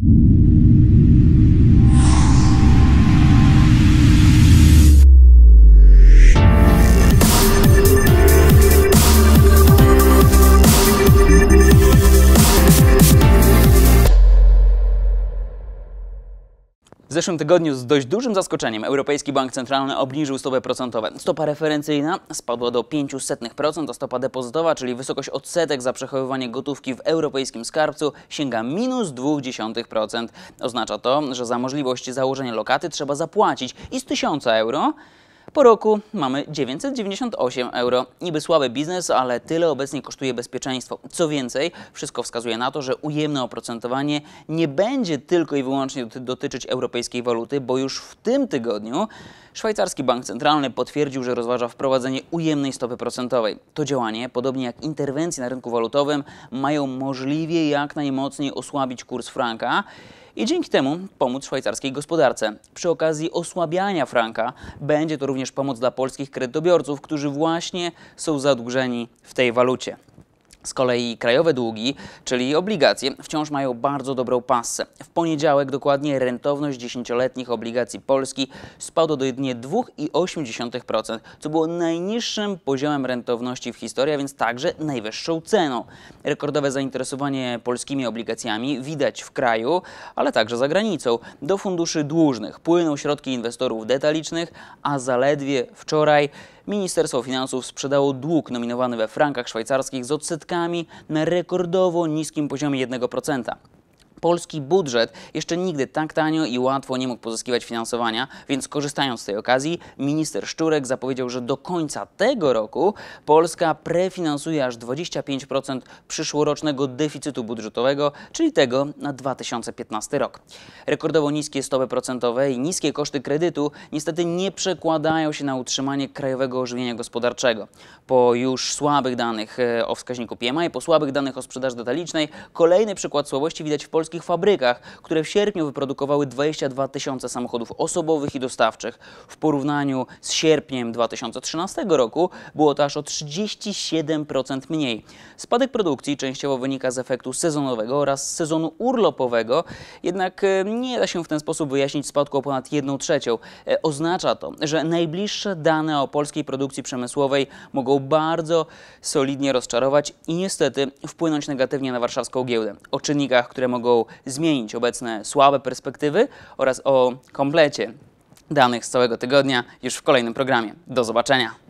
you W zeszłym tygodniu z dość dużym zaskoczeniem Europejski Bank Centralny obniżył stopę procentową. Stopa referencyjna spadła do 0,05%, a stopa depozytowa, czyli wysokość odsetek za przechowywanie gotówki w europejskim skarbcu, sięga minus 0,2%. Oznacza to, że za możliwość założenia lokaty trzeba zapłacić i z 1000 euro po roku mamy 998 euro. Niby słaby biznes, ale tyle obecnie kosztuje bezpieczeństwo. Co więcej, wszystko wskazuje na to, że ujemne oprocentowanie nie będzie tylko i wyłącznie doty- dotyczyć europejskiej waluty, bo już w tym tygodniu szwajcarski bank centralny potwierdził, że rozważa wprowadzenie ujemnej stopy procentowej. To działanie, podobnie jak interwencje na rynku walutowym, mają możliwie jak najmocniej osłabić kurs franka i dzięki temu pomóc szwajcarskiej gospodarce. Przy okazji osłabiania franka będzie to również pomoc dla polskich kredytobiorców, którzy właśnie są zadłużeni w tej walucie. Z kolei krajowe długi, czyli obligacje, wciąż mają bardzo dobrą passę. W poniedziałek dokładnie rentowność dziesięcioletnich obligacji Polski spadła do jedynie 2,8%, co było najniższym poziomem rentowności w historii, a więc także najwyższą ceną. Rekordowe zainteresowanie polskimi obligacjami widać w kraju, ale także za granicą. Do funduszy dłużnych płyną środki inwestorów detalicznych, a zaledwie wczoraj Ministerstwo Finansów sprzedało dług nominowany we frankach szwajcarskich z odsetkami na rekordowo niskim poziomie 1%. Polski budżet jeszcze nigdy tak tanio i łatwo nie mógł pozyskiwać finansowania, więc korzystając z tej okazji, minister Szczurek zapowiedział, że do końca tego roku Polska prefinansuje aż 25% przyszłorocznego deficytu budżetowego, czyli tego na 2015 rok. Rekordowo niskie stopy procentowe i niskie koszty kredytu niestety nie przekładają się na utrzymanie krajowego ożywienia gospodarczego. Po już słabych danych e, o wskaźniku PMI, po słabych danych o sprzedaży detalicznej, kolejny przykład słabości widać w polskich fabrykach, które w sierpniu wyprodukowały 22 tysiące samochodów osobowych i dostawczych. W porównaniu z sierpniem 2013 roku było to aż o 37% mniej. Spadek produkcji częściowo wynika z efektu sezonowego oraz sezonu urlopowego, jednak e, nie da się w ten sposób wyjaśnić spadku o ponad 1 trzecią. E, Oznacza to, że najbliższe dane o polskiej produkcji przemysłowej mogą bardzo solidnie rozczarować i niestety wpłynąć negatywnie na warszawską giełdę. O czynnikach, które zmienić obecne słabe perspektywy oraz o komplecie danych z całego tygodnia już w kolejnym programie. Do zobaczenia.